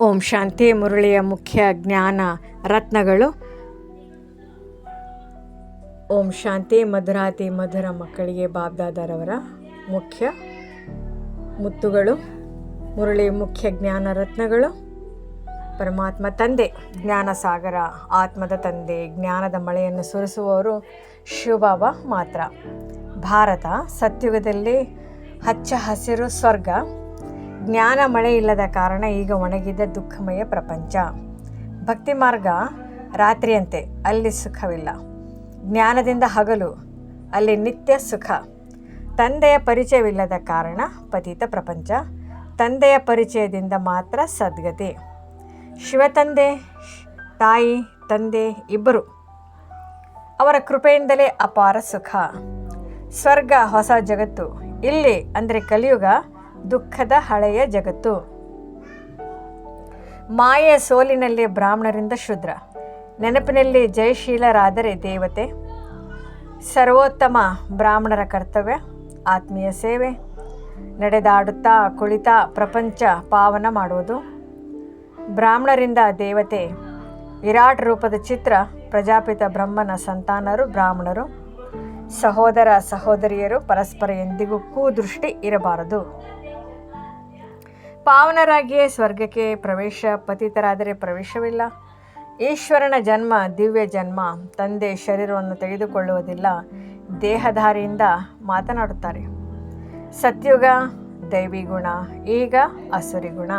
ಓಂ ಶಾಂತಿ ಮುರಳಿಯ ಮುಖ್ಯ ಜ್ಞಾನ ರತ್ನಗಳು. ಓಂ ಶಾಂತಿ ಮಧುರಾತಿ ಮಧುರ ಮಕ್ಕಳಿಗೆ ಬಾಬ್ದಾದರವರ ಮುಖ್ಯ ಮುತ್ತುಗಳು. ಮುರಳಿ ಮುಖ್ಯ ಜ್ಞಾನ ರತ್ನಗಳು. ಪರಮಾತ್ಮ ತಂದೆ ಜ್ಞಾನ ಸಾಗರ ಆತ್ಮದ ತಂದೆ, ಜ್ಞಾನದ ಮಳೆಯನ್ನು ಸುರಿಸುವವರು ಶಿವಬಾಬಾ ಮಾತ್ರ. ಭಾರತ ಸತ್ಯುಗದಲ್ಲಿ ಹಚ್ಚ ಹಸಿರು ಸ್ವರ್ಗ. ಜ್ಞಾನ ಮಳೆ ಇಲ್ಲದ ಕಾರಣ ಈಗ ಒಣಗಿದ ದುಃಖಮಯ ಪ್ರಪಂಚ. ಭಕ್ತಿ ಮಾರ್ಗ ರಾತ್ರಿಯಂತೆ, ಅಲ್ಲಿ ಸುಖವಿಲ್ಲ. ಜ್ಞಾನದಿಂದ ಹಗಲು, ಅಲ್ಲಿ ನಿತ್ಯ ಸುಖ. ತಂದೆಯ ಪರಿಚಯವಿಲ್ಲದ ಕಾರಣ ಪತಿತ ಪ್ರಪಂಚ. ತಂದೆಯ ಪರಿಚಯದಿಂದ ಮಾತ್ರ ಸದ್ಗತಿ. ಶಿವತಂದೆ ತಾಯಿ, ತಂದೆ ಇಬ್ಬರು. ಅವರ ಕೃಪೆಯಿಂದಲೇ ಅಪಾರ ಸುಖ. ಸ್ವರ್ಗ, ಹೊಸ ಜಗತ್ತು. ಇಲ್ಲಿ ಅಂದರೆ ಕಲಿಯುಗ ದುಃಖದ ಹಳೆಯ ಜಗತ್ತು. ಮಾಯೆಯ ಸೋಲಿನಲ್ಲಿ ಬ್ರಾಹ್ಮಣರಿಂದ ಶೂದ್ರ. ನೆನಪಿನಲ್ಲಿ ಜಯಶೀಲರಾದರೆ ದೇವತೆ. ಸರ್ವೋತ್ತಮ ಬ್ರಾಹ್ಮಣರ ಕರ್ತವ್ಯ, ಆತ್ಮೀಯ ಸೇವೆ. ನಡೆದಾಡುತ್ತಾ, ಕುಳಿತಾ ಪ್ರಪಂಚ ಪಾವನ ಮಾಡುವುದು. ಬ್ರಾಹ್ಮಣರಿಂದ ದೇವತೆ. ವಿರಾಟ್ ರೂಪದ ಚಿತ್ರ, ಪ್ರಜಾಪಿತ ಬ್ರಹ್ಮನ ಸಂತಾನರು ಬ್ರಾಹ್ಮಣರು. ಸಹೋದರ ಸಹೋದರಿಯರು ಪರಸ್ಪರ ಎಂದಿಗೂ ಕೂದೃಷ್ಟಿ ಇರಬಾರದು. ಪಾವನರಾಗಿಯೇ ಸ್ವರ್ಗಕ್ಕೆ ಪ್ರವೇಶ, ಪತಿತರಾದರೆ ಪ್ರವೇಶವಿಲ್ಲ. ಈಶ್ವರನ ಜನ್ಮ, ದಿವ್ಯ ಜನ್ಮ, ತಂದೆ ಶರೀರವನ್ನು ತೆಗೆದುಕೊಳ್ಳುವುದಿಲ್ಲ. ದೇಹಧಾರಿಯಿಂದ ಮಾತನಾಡುತ್ತಾರೆ. ಸತ್ಯುಗ ದೈವಿ ಗುಣ ಈಗ ಅಸುರಿ ಗುಣ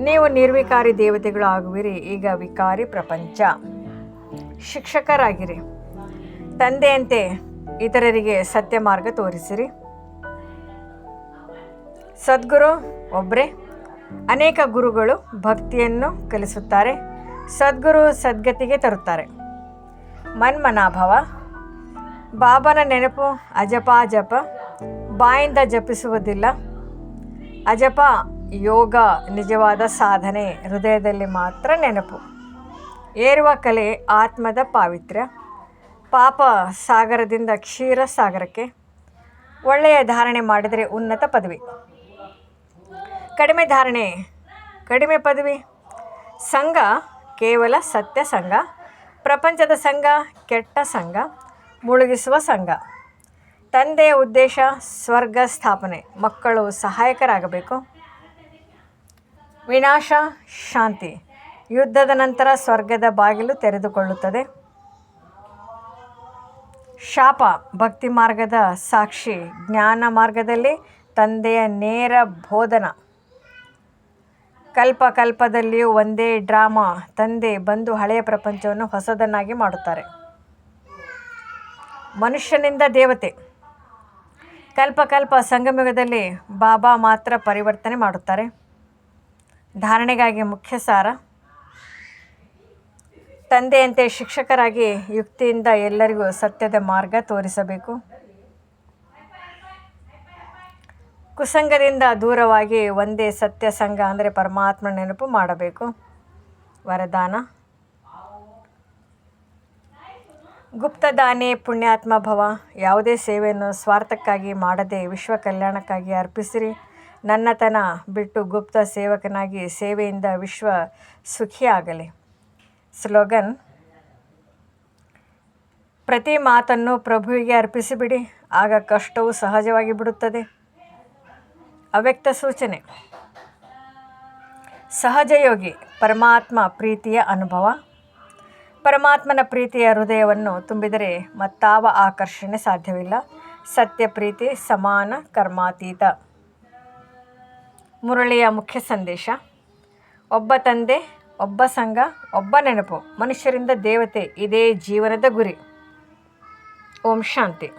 ನೀವು ನಿರ್ವಿಕಾರಿ ದೇವತೆಗಳು ಆಗುವಿರಿ, ಈಗ ವಿಕಾರಿ ಪ್ರಪಂಚ. ಶಿಕ್ಷಕರಾಗಿರಿ. ತಂದೆಯಂತೆ ಇತರರಿಗೆ ಸತ್ಯ ಮಾರ್ಗ ತೋರಿಸಿರಿ. ಸದ್ಗುರು ಒಬ್ಬರೇ ಅನೇಕ ಗುರುಗಳು ಭಕ್ತಿಯನ್ನು ಕಲಿಸುತ್ತಾರೆ, ಸದ್ಗುರು ಸದ್ಗತಿಗೆ ತರುತ್ತಾರೆ. ಮನ್ಮನಾಭವ, ಬಾಬನ ನೆನಪು ಅಜಪ ಜಪ ಬಾಯಿಂದ ಜಪಿಸುವುದಿಲ್ಲ. ಅಜಪ ಯೋಗ ನಿಜವಾದ ಸಾಧನೆ, ಹೃದಯದಲ್ಲಿ ಮಾತ್ರ ನೆನಪು. ಏರುವ ಕಲೆ ಆತ್ಮದ ಪಾವಿತ್ರ್ಯ. ಪಾಪ ಸಾಗರದಿಂದ ಕ್ಷೀರ ಸಾಗರಕ್ಕೆ. ಒಳ್ಳೆಯ ಧಾರಣೆ ಮಾಡಿದರೆ ಉನ್ನತ ಪದವಿ. ಕಡಿಮೆ ಧಾರಣೆ, ಕಡಿಮೆ ಪದವಿ. ಸಂಘ ಕೇವಲ ಸತ್ಯ ಸಂಘ, ಪ್ರಪಂಚದ ಸಂಘ ಕೆಟ್ಟ ಸಂಘ, ಮುಳುಗಿಸುವ ಸಂಘ. ತಂದೆಯ ಉದ್ದೇಶ ಸ್ವರ್ಗ ಸ್ಥಾಪನೆ, ಮಕ್ಕಳು ಸಹಾಯಕರಾಗಬೇಕು. ವಿನಾಶ ಶಾಂತಿ, ಯುದ್ಧದ ನಂತರ ಸ್ವರ್ಗದ ಬಾಗಿಲು ತೆರೆದುಕೊಳ್ಳುತ್ತದೆ. ಶಾಪ, ಭಕ್ತಿ ಮಾರ್ಗದ ಸಾಕ್ಷಿ, ಜ್ಞಾನ ಮಾರ್ಗದಲ್ಲಿ ತಂದೆಯ ನೇರ ಬೋಧನ. ಕಲ್ಪ ಕಲ್ಪದಲ್ಲಿಯೂ ಒಂದೇ ಡ್ರಾಮಾ ತಂದೆ ಬಂದು ಹಳೆಯ ಪ್ರಪಂಚವನ್ನು ಹೊಸದನ್ನಾಗಿ ಮಾಡುತ್ತಾರೆ. ಮನುಷ್ಯನಿಂದ ದೇವತೆ. ಕಲ್ಪ ಕಲ್ಪ ಸಂಗಮಯುಗದಲ್ಲಿ ಬಾಬಾ ಮಾತ್ರ ಪರಿವರ್ತನೆ ಮಾಡುತ್ತಾರೆ. ಧಾರಣೆಗಾಗಿ ಮುಖ್ಯ ಸಾರ ತಂದೆಯಂತೆ ಶಿಕ್ಷಕರಾಗಿ ಯುಕ್ತಿಯಿಂದ ಎಲ್ಲರಿಗೂ ಸತ್ಯದ ಮಾರ್ಗ ತೋರಿಸಬೇಕು. ಕುಸಂಗದಿಂದ ದೂರವಾಗಿ ಒಂದೇ ಸತ್ಯಸಂಗ ಅಂದರೆ ಪರಮಾತ್ಮ ನೆನಪು ಮಾಡಬೇಕು. ವರದಾನ. ಗುಪ್ತದಾನೇ ಪುಣ್ಯಾತ್ಮ ಭವ. ಯಾವುದೇ ಸೇವೆಯನ್ನು ಸ್ವಾರ್ಥಕ್ಕಾಗಿ ಮಾಡದೆ ವಿಶ್ವ ಕಲ್ಯಾಣಕ್ಕಾಗಿ ಅರ್ಪಿಸಿರಿ. ನನ್ನತನ ಬಿಟ್ಟು ಗುಪ್ತ ಸೇವಕನಾಗಿ ಸೇವೆಯಿಂದ ವಿಶ್ವ ಸುಖಿಯಾಗಲಿ ಸ್ಲೋಗನ್. ಪ್ರತಿ ಮಾತನ್ನು ಪ್ರಭುವಿಗೆ ಅರ್ಪಿಸಿಬಿಡಿ. ಆಗ ಕಷ್ಟವು ಸಹಜವಾಗಿ ಬಿಡುತ್ತದೆ. ಅವ್ಯಕ್ತ ಸೂಚನೆ. ಸಹಜಯೋಗಿ ಪರಮಾತ್ಮ ಪ್ರೀತಿಯ ಅನುಭವ. ಪರಮಾತ್ಮನ ಪ್ರೀತಿಯ ಹೃದಯವನ್ನು ತುಂಬಿದರೆ ಮತ್ತಾವ ಆಕರ್ಷಣೆ ಸಾಧ್ಯವಿಲ್ಲ. ಸತ್ಯ ಪ್ರೀತಿ, ಸಮಾನ ಕರ್ಮಾತೀತ. ಮುರಳಿಯ ಮುಖ್ಯ ಸಂದೇಶ. ಒಬ್ಬ ತಂದೆ, ಒಬ್ಬ ಸಂಘ, ಒಬ್ಬ ನೆನಪು. ಮನುಷ್ಯರಿಂದ ದೇವತೆ ಇದೇ ಜೀವನದ ಗುರಿ. ಓಂ ಶಾಂತಿ.